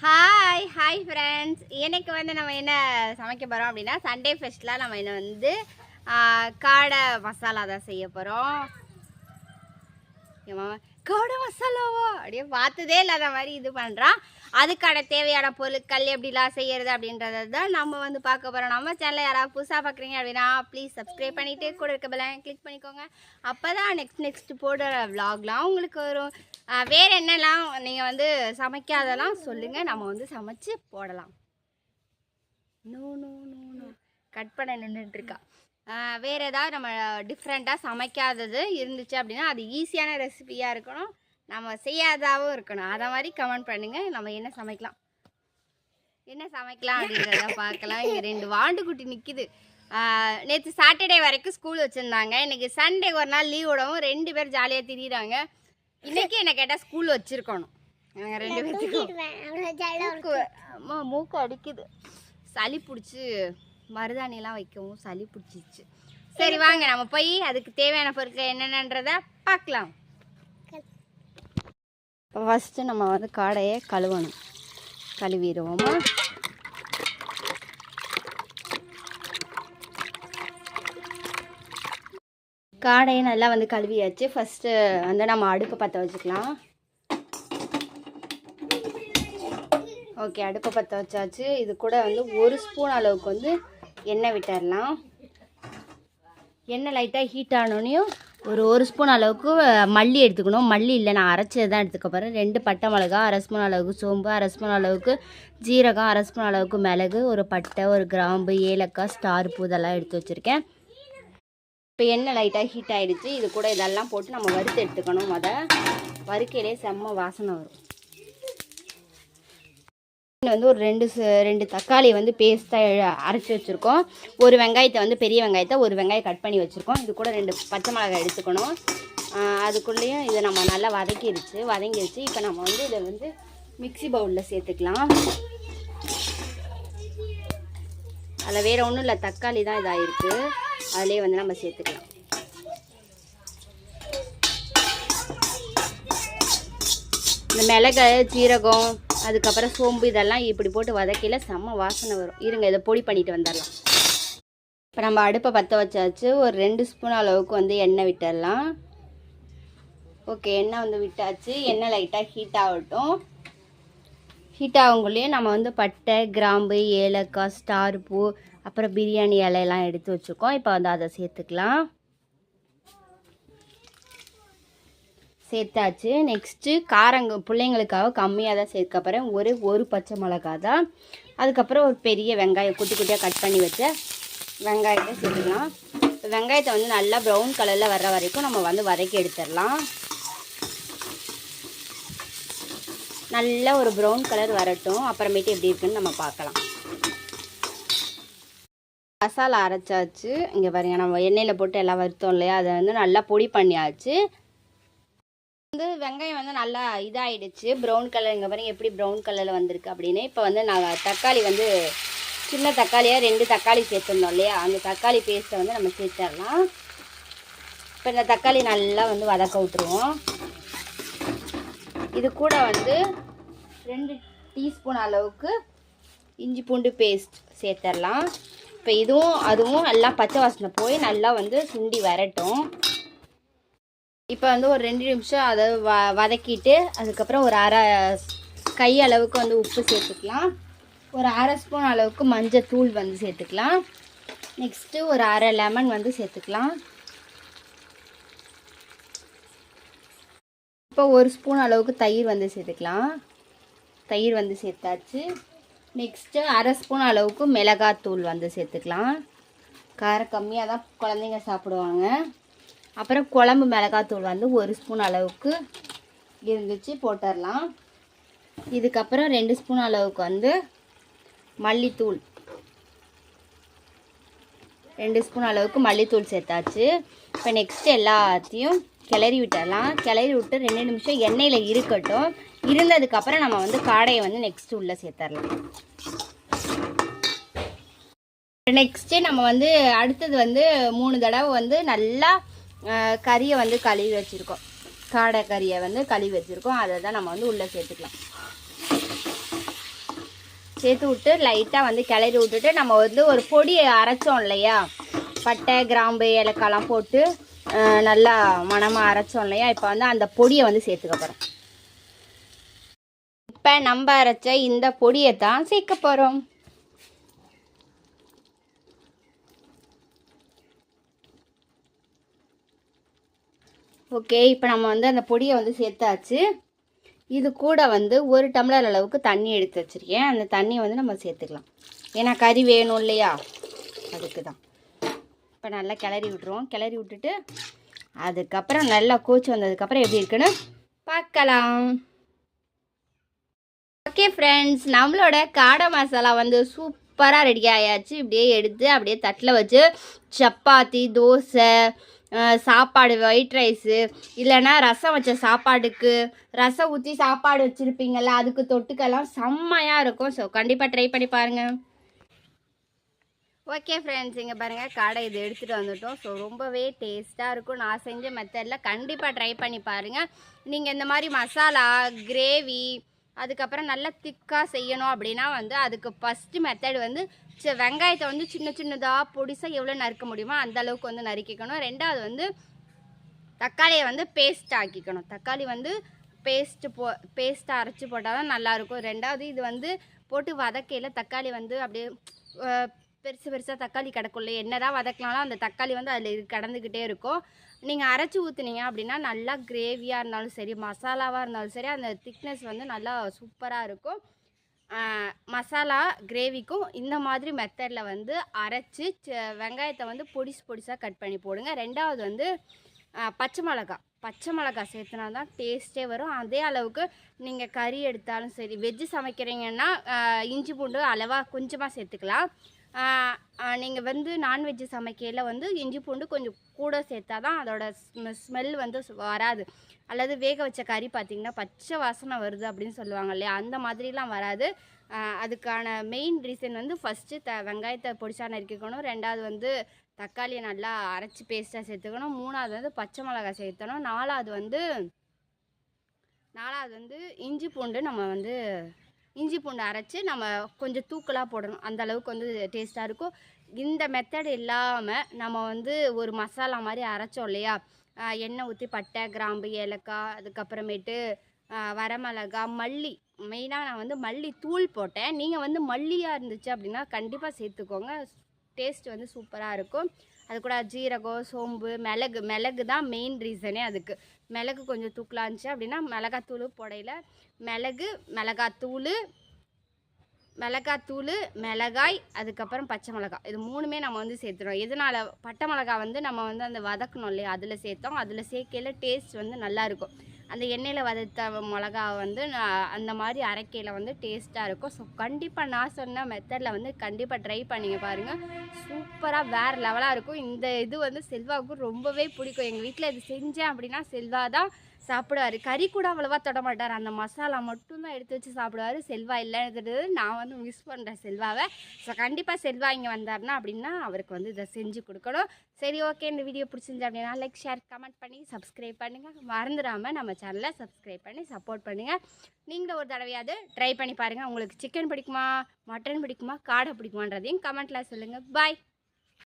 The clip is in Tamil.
ஹாய் ஹாய் ஃப்ரெண்ட்ஸ் எனக்கு வந்து நம்ம என்ன சமைக்க போகிறோம் அப்படின்னா சண்டே ஃபெஸ்ட்டில் நம்ம என்ன வந்து காடை மசாலா தான் செய்ய போகிறோம் காடை மசாலாவா? அப்படியே பார்த்ததே இல்லாத மாதிரி இது பண்ணுறான் அதுக்கான தேவையான பொருட்கள் எப்படிலாம் செய்யறது அப்படின்றத தான் நம்ம வந்து பார்க்க போகிறோம் நம்ம சேனலில் யாராவது புதுசாக பார்க்குறீங்க அப்படின்னா ப்ளீஸ் சப்ஸ்கிரைப் பண்ணிவிட்டு கூட இருக்க பெல்லாம் கிளிக் பண்ணிக்கோங்க. அப்போ தான் நெக்ஸ்ட் நெக்ஸ்ட் போடுற விலாக்லாம் உங்களுக்கு வரும். வேறு என்னெல்லாம் நீங்கள் வந்து சமைக்காதெல்லாம் சொல்லுங்கள் நம்ம வந்து சமைச்சு போடலாம். No no no no cut பண்ண நின்றுட்டு இருக்கா. வேற ஏதாவது நம்ம டிஃப்ரெண்ட்டாக சமைக்காதது இருந்துச்சு அப்படின்னா அது ஈஸியான ரெசிபியாக இருக்கணும். நம்ம செய்யாதாவும் இருக்கணும். அதை மாதிரி கமெண்ட் பண்ணுங்க. நம்ம என்ன சமைக்கலாம்? என்ன சமைக்கலாம் அப்படின்றத பார்க்கலாம். இங்கே ரெண்டு வாண்டுக்குட்டி நிற்கிது நேற்று சாட்டர்டே வரைக்கும் ஸ்கூல் வச்சுருந்தாங்க. இன்னைக்கு சண்டே ஒரு நாள் லீவ் விடவும் ரெண்டு பேர் ஜாலியாக திரியிறாங்க. இன்னைக்கு என்ன கேட்டால் ஸ்கூல் வச்சுருக்கணும். இவங்க ரெண்டு பேர்த்துக்கும் மூக்கு அடிக்குது. சளி பிடிச்சி மருதாணிலாம் வைக்கவும் சளி பிடிச்சிச்சு சரி வாங்க நம்ம போய் அதுக்கு தேவையான பொருட்கள் என்னென்னன்றத பார்க்கலாம். ஃபஸ்ட்டு நம்ம வந்து காடையை கழுவணும். கழுவிடுவோமா? காடையை நல்லா வந்து கழுவியாச்சு. ஃபஸ்ட்டு வந்து நம்ம அடுப்பை பற்ற வச்சுக்கலாம். ஓகே அடுப்பை பற்ற வச்சாச்சு. இது கூட வந்து ஒரு ஸ்பூன் அளவுக்கு வந்து எண்ணெய் விட்டுடலாம் எண்ணெய் லைட்டாக ஹீட் ஆனோடனையும் ஒரு ஒரு ஸ்பூன் அளவுக்கு மல்லி எடுத்துக்கணும். மல்லி இல்லை நான் அரைச்சது தான் எடுத்துக்க போகிறேன் ரெண்டு பட்டை மிளகா அரை ஸ்பூன் அளவுக்கு சோம்பு அரை ஸ்பூன் அளவுக்கு ஜீரகம் அரை ஸ்பூன் அளவுக்கு மிளகு ஒரு பட்டை ஒரு கிராம்பு ஏலக்காய் ஸ்டார் பூ இதெல்லாம் எடுத்து வச்சுருக்கேன். இப்போ எண்ணெய் லைட்டாக ஹீட் ஆகிடுச்சு இது கூட இதெல்லாம் போட்டு நம்ம வறுத்து எடுத்துக்கணும். முத வறுக்கையிலே செம்ம வாசனை வரும். வந்து ஒரு ரெண்டு ரெண்டு தக்காளி வந்து பேஸ்ட்டாக அரைச்சி வச்சுருக்கோம். ஒரு வெங்காயத்தை வந்து பெரிய வெங்காயத்தை ஒரு வெங்காயம் கட் பண்ணி வச்சுருக்கோம். இது கூட ரெண்டு பச்சை மிளகாய் எடுத்துக்கணும். அதுக்குள்ளேயும் இதை நம்ம நல்லா வதக்கிடுச்சு வதங்கிடுச்சு இப்போ நம்ம வந்து இதை வந்து மிக்ஸி பவுலில் சேர்த்துக்கலாம். அதில் வேறு ஒன்றும் இல்லை. தக்காளி தான் இதாகிருக்கு அதிலே வந்து நம்ம சேர்த்துக்கலாம். இந்த மிளகு சீரகம் அதுக்கப்புறம் சோம்பு இதெல்லாம் இப்படி போட்டு வதக்கையில் செம்ம வாசனை வரும். இருங்க இதை பொடி பண்ணிட்டு வந்துடலாம். இப்போ நம்ம அடுப்பை பற்ற வச்சாச்சு. ஒரு ரெண்டு ஸ்பூன் அளவுக்கு வந்து எண்ணெய் விட்டுடலாம். ஓகே எண்ணெய் வந்து விட்டாச்சு. எண்ணெய் லைட்டாக ஹீட் ஆகட்டும். ஹீட் ஆகுங்குள்ளேயே நம்ம வந்து பட்டை கிராம்பு ஏலக்காய் ஸ்டார் பூ அப்புறம் பிரியாணி இலையெல்லாம் எடுத்து வச்சுருக்கோம். இப்போ வந்து அதை சேர்த்துக்கலாம். சேர்த்தாச்சு. நெக்ஸ்ட்டு காரங்க பிள்ளைங்களுக்காக கம்மியாக தான் சேர்க்க போகிறேன் ஒரு ஒரு பச்சை மிளகா தான் அதுக்கப்புறம் ஒரு பெரிய வெங்காயம் குட்டி குட்டியாக கட் பண்ணி வச்ச வெங்காயத்தை சேர்த்துக்கலாம். வெங்காயத்தை வந்து நல்லா ப்ரௌன் கலரில் வர்ற வரைக்கும் நம்ம வந்து வதக்கி எடுத்துடலாம். நல்லா ஒரு ப்ரௌன் கலர் வரட்டும். அப்புறமேட்டு எப்படி இருக்குன்னு நம்ம பார்க்கலாம். மசாலா அரைச்சாச்சு. இங்கே பாருங்க நம்ம எண்ணெயில் போட்டு எல்லாம் வறுத்தோம் இல்லையா? அதை வந்து நல்லா பொடி பண்ணியாச்சு. வந்து வெங்காயம் வந்து நல்லா இதாயிடுச்சு. ப்ரௌன் கலர் இங்கே பாருங்கள் எப்படி ப்ரௌன் கலரில் வந்திருக்கு அப்படின்னு. இப்போ வந்து நாங்கள் தக்காளி வந்து சின்ன தக்காளியாக ரெண்டு தக்காளி சேர்த்துருந்தோம் இல்லையா? அந்த தக்காளி பேஸ்ட்டை வந்து நம்ம சேர்த்துடலாம். இப்போ இந்த தக்காளி நல்லா வந்து வதக்க விட்டுருவோம். இது கூட வந்து ரெண்டு டீஸ்பூன் அளவுக்கு இஞ்சி பூண்டு பேஸ்ட் சேர்த்துடலாம். இப்போ இதுவும் அதுவும் நல்லா பச்சை வாசனை போய் நல்லா வந்து சுண்டி வரட்டும். இப்போ வந்து ஒரு ரெண்டு நிமிஷம் அதை வ வதக்கிட்டு அதுக்கப்புறம் ஒரு அரை கை அளவுக்கு வந்து உப்பு சேர்த்துக்கலாம். ஒரு அரை ஸ்பூன் அளவுக்கு மஞ்சள் தூள் வந்து சேர்த்துக்கலாம். நெக்ஸ்ட்டு ஒரு அரை லெமன் வந்து சேர்த்துக்கலாம். இப்போ ஒரு ஸ்பூன் அளவுக்கு தயிர் வந்து சேர்த்துக்கலாம். தயிர் வந்து சேர்த்தாச்சு. நெக்ஸ்ட்டு அரை ஸ்பூன் அளவுக்கு மிளகாத்தூள் வந்து சேர்த்துக்கலாம். காரம் கம்மியாக தான் குழந்தைங்க சாப்பிடுவாங்க. அப்புறம் குழம்பு மிளகாத்தூள் வந்து ஒரு ஸ்பூன் அளவுக்கு இருந்துச்சு போட்டுடலாம். இதுக்கப்புறம் ரெண்டு ஸ்பூன் அளவுக்கு வந்து மல்லித்தூள். ரெண்டு ஸ்பூன் அளவுக்கு மல்லித்தூள் சேர்த்தாச்சு. இப்போ நெக்ஸ்ட் எல்லாத்தையும் கிளறி விட்டுடலாம். கிளறி விட்டு ரெண்டு நிமிஷம் எண்ணெயில் இருக்கட்டும். இருந்ததுக்கப்புறம் நம்ம வந்து காடையை வந்து நெக்ஸ்ட் உள்ளே சேர்த்துடலாம். நெக்ஸ்ட்டு நம்ம வந்து அடுத்தது வந்து மூணு தடவை வந்து நல்லா கறியை வந்து கழுவி வச்சுருக்கோம். காடை கறியை வந்து கழுவி வச்சுருக்கோம். அதை தான் நம்ம வந்து உள்ளே சேர்த்துக்கலாம். சேர்த்து விட்டு லைட்டாக வந்து கிளறி விட்டுட்டு நம்ம வந்து ஒரு பொடியை அரைச்சோம் இல்லையா? பட்டை கிராம்பு ஏலக்காய்லாம் போட்டு நல்லா மணமாக அரைச்சோம் இல்லையா? இப்போ வந்து அந்த பொடியை வந்து சேர்த்துக்க போகிறோம் இப்போ நம்ம அரைச்ச இந்த பொடியை தான் சேர்க்க போகிறோம் ஓகே இப்போ நம்ம வந்து அந்த பொடியை வந்து சேர்த்தாச்சு. இது கூட வந்து ஒரு டம்ளர் அளவுக்கு தண்ணி எடுத்து வச்சுருக்கேன். அந்த தண்ணியை வந்து நம்ம சேர்த்துக்கலாம். ஏன்னா கறி வேணும் இல்லையா? அதுக்கு தான் இப்போ நல்லா கிளறி விட்டுருவோம். கிளறி விட்டுட்டு அதுக்கப்புறம் நல்லா கோச்சி வந்ததுக்கப்புறம் எப்படி இருக்குன்னு பார்க்கலாம். ஓகே ஃப்ரெண்ட்ஸ் நம்மளோட காடை மசாலா வந்து சூப்பராக ரெடி ஆயாச்சு. இப்படியே எடுத்து அப்படியே தட்டில் வச்சு சப்பாத்தி தோசை சாப்பாடு ஒயிட் ரைஸு இல்லைன்னா ரசம் வச்ச சாப்பாடுக்கு ரசம் ஊற்றி சாப்பாடு வச்சுருப்பீங்கள்ல அதுக்கு தொட்டுக்கெல்லாம் செம்மையாக இருக்கும். ஸோ கண்டிப்பாக ட்ரை பண்ணி பாருங்கள் ஓகே ஃப்ரெண்ட்ஸ் இங்கே பாருங்கள் கடை இது எடுத்துகிட்டு வந்துட்டோம். ஸோ ரொம்பவே டேஸ்ட்டாக இருக்கும். நான் செஞ்ச மெத்தடில் கண்டிப்பாக ட்ரை பண்ணி பாருங்கள் நீங்கள் இந்த மாதிரி மசாலா கிரேவி அதுக்கப்புறம் நல்லா திக்காக செய்யணும் அப்படின்னா வந்து அதுக்கு ஃபஸ்ட்டு மெத்தட் வந்து சி- வெங்காயத்தை வந்து சின்ன சின்னதாக பொடிசாக எவ்வளோ நறுக்க முடியுமோ அந்த அளவுக்கு வந்து நறுக்கிக்கணும். ரெண்டாவது வந்து தக்காளியை வந்து பேஸ்ட் ஆக்கிக்கணும். தக்காளி வந்து பேஸ்ட்டு போ பேஸ்ட்டை அரைச்சி போட்டால் தான் நல்லாயிருக்கும். ரெண்டாவது இது வந்து போட்டு வதக்கையில் தக்காளி வந்து அப்படியே பெருசு பெருசாக தக்காளி கிடக்குள்ள என்ன தான் வதக்கினாலும் அந்த தக்காளி வந்து அதில் கடந்துக்கிட்டே இருக்கும். நீங்கள் அரைச்சி ஊற்றுனீங்க அப்படின்னா நல்லா கிரேவியாக இருந்தாலும் சரி மசாலாவாக இருந்தாலும் சரி அந்த திக்னஸ் வந்து நல்லா சூப்பராக இருக்கும். மசாலா கிரேவிக்கும் இந்த மாதிரி மெத்தடில் வந்து அரைச்சி வெங்காயத்தை வந்து பொடிசு பொடிசாக கட் பண்ணி போடுங்க. ரெண்டாவது வந்து பச்சை மிளகா. பச்சை மிளகா சேர்த்துனா தான் டேஸ்ட்டே வரும். அதே அளவுக்கு நீங்கள் கறி எடுத்தாலும் சரி வெஜ்ஜு சமைக்கிறீங்கன்னா இஞ்சி பூண்டு அளவாக கொஞ்சமாக சேர்த்துக்கலாம். நீங்கள் வந்து நான்வெஜ்ஜு சமைக்கையில் வந்து இஞ்சி பூண்டு கொஞ்சம் கூட சேர்த்தா தான் அதோட ஸ்மெல் வந்து சு- வராது. அல்லது வேக வச்ச கறி பார்த்திங்கன்னா பச்சை வாசனை வருது அப்படின்னு சொல்லுவாங்க இல்லையா? அந்த மாதிரிலாம் வராது. அதுக்கான மெயின் ரீசன் வந்து ஃபஸ்ட்டு த வெங்காயத்தை பொடிச்சா நறுக்கிக்கணும். ரெண்டாவது வந்து தக்காளியை நல்லா அரைச்சி பேஸ்ட்டாக சேர்த்துக்கணும். மூணாவது வந்து பச்சை மிளகாய் சேர்த்தணும். நாலாவது வந்து நாலாவது வந்து இஞ்சி பூண்டு நம்ம வந்து இஞ்சி பூண்டு அரைச்சி நம்ம கொஞ்சம் தூக்கலாக போடணும். அந்த அளவுக்கு வந்து டேஸ்ட்டாக இருக்கும். இந்த மெத்தட் இல்லாமல் நம்ம வந்து ஒரு மசாலா மாதிரி அரைச்சோம் இல்லையா? எண்ணெய் ஊற்றி பட்டை கிராம்பு ஏலக்காய் அதுக்கப்புறமேட்டு வரமிளகா மல்லி. மெயினாக நான் வந்து மல்லி தூள் போட்டேன். நீங்கள் வந்து மல்லியாக இருந்துச்சு அப்படின்னா கண்டிப்பாக சேர்த்துக்கோங்க. டேஸ்ட் வந்து சூப்பராக இருக்கும். அது கூட ஜீரகம் சோம்பு மிளகு. மிளகு தான் மெயின் ரீசனே அதுக்கு. மிளகு கொஞ்சம் தூக்கலாக இருந்துச்சு அப்படின்னா மிளகாத்தூள் புடையில. மிளகு மிளகாத்தூள் மிளகாத்தூள் மிளகாய் அதுக்கப்புறம் பச்சை மிளகாய் இது மூணுமே நம்ம வந்து சேர்த்துறோம். எதனால்? பட்டை மிளகாய் வந்து நம்ம வந்து அந்த வதக்கணும் இல்லையா? அதில் சேர்த்தோம். அதில் சேர்க்கையில் டேஸ்ட் வந்து நல்லா இருக்கும். அந்த எண்ணெயில் வதத்த மிளகா வந்து நான் அந்த மாதிரி அரைக்கையில் வந்து டேஸ்ட்டாக இருக்கும். ஸோ கண்டிப்பாக நான் சொன்ன மெத்தடில் வந்து கண்டிப்பாக ட்ரை பண்ணிங்க பாருங்கள் சூப்பராக வேறு லெவலாக இருக்கும். இந்த இது வந்து செல்வாவுக்கு ரொம்பவே பிடிக்கும். எங்கள் வீட்டில் இது செஞ்சேன் அப்படின்னா செல்வா தான் சாப்பிடுவார். கறி கூட அவ்வளோவா தொட மாட்டார். அந்த மசாலா மட்டும்தான் எடுத்து வச்சு சாப்பிடுவார். செல்வா இல்லைன்றது நான் வந்து மிஸ் பண்ணுறேன் செல்வாவை. ஸோ கண்டிப்பாக செல்வா இங்கே வந்தாருன்னா அப்படின்னா அவருக்கு வந்து இதை செஞ்சு கொடுக்கணும். சரி ஓகே இந்த வீடியோ பிடிச்சிருந்து அப்படின்னா லைக் ஷேர் கமெண்ட் பண்ணி சப்ஸ்கிரைப் பண்ணுங்கள் மறந்துடாமல் நம்ம சேனலை சப்ஸ்கிரைப் பண்ணி சப்போர்ட் பண்ணுங்கள் நீங்களும் ஒரு தடவையாவது ட்ரை பண்ணி பாருங்கள் உங்களுக்கு சிக்கன் பிடிக்குமா? மட்டன் பிடிக்குமா? காடை பிடிக்குமான்றதையும் கமெண்ட்டில் சொல்லுங்கள் பாய்